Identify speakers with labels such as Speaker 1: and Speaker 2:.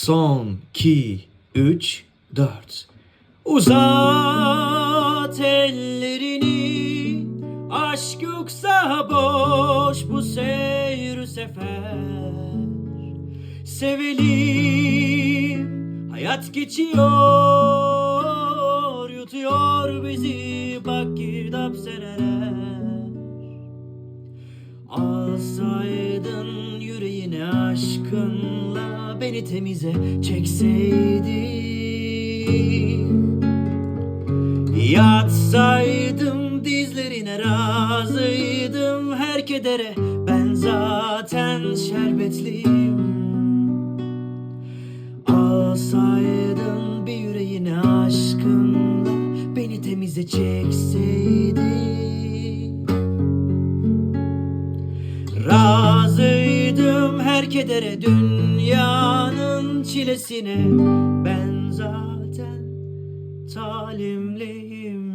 Speaker 1: Son, iki, üç, dört. Uzat ellerini. Aşk yoksa boş bu seyir sefer. Sevelim Hayat geçiyor Yutuyor bizi Bak girdap seneler. Alsaydın yüreğine aşkınla Beni temize çekseydin Yatsaydım dizlerine razıydım. Her kedere ben zaten şerbetliyim. Alsaydın bir yüreğine aşkınla Beni temize çekseydin Razıydım her kedere dünyanın çilesine. Ben zaten talimliyim